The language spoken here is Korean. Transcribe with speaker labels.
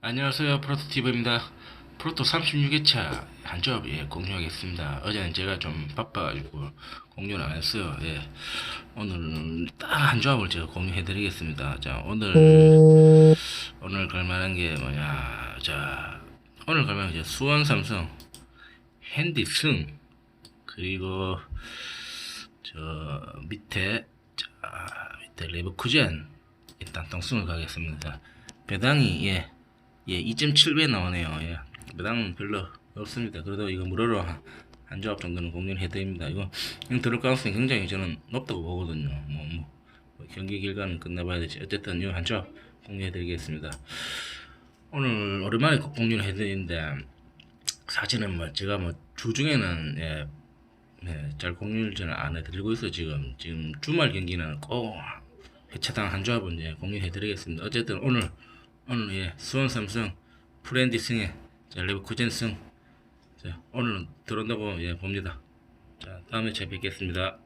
Speaker 1: 안녕하세요. 프로토티브입니다. 프로토 36회차 한 조합 예, 공유하겠습니다. 어제는 제가 좀 바빠가지고 공유를 안 했어요. 예. 오늘 딱 한 조합을 제가 공유해 드리겠습니다. 자 오늘 오늘 걸만한 게 뭐냐. 자 오늘 걸만한 게 수원 삼성 핸디 승. 그리고 저 밑에 자 밑에 레버쿠젠. 일단 동승을 가겠습니다. 배당이 예 예, 2.7배 나오네요. 예. 배당은 별로 없습니다. 그래도 이거 무료로 한, 한 조합 정도는 공유를 해드립니다. 이거, 들을 가능성이 굉장히 저는 높다고 보거든요. 뭐, 뭐, 뭐 경기 결과는 끝나봐야 되지. 어쨌든 이한 조합 공유해 드리겠습니다. 오늘 오랜만에 공유를 해 드리는데, 사실은 뭐, 제가 뭐, 주중에는, 예, 네, 잘 공유를 저는 안 해드리고 있어요, 지금. 지금 주말 경기는 꼭 회차당 한 조합은 이제 공유해드리겠습니다. 어쨌든 오늘 오늘 예 수원 삼성 프렌디 승에 자 레버쿠젠 승 자, 오늘은 들어온다고 예 봅니다. 자 다음에 잘 뵙겠습니다.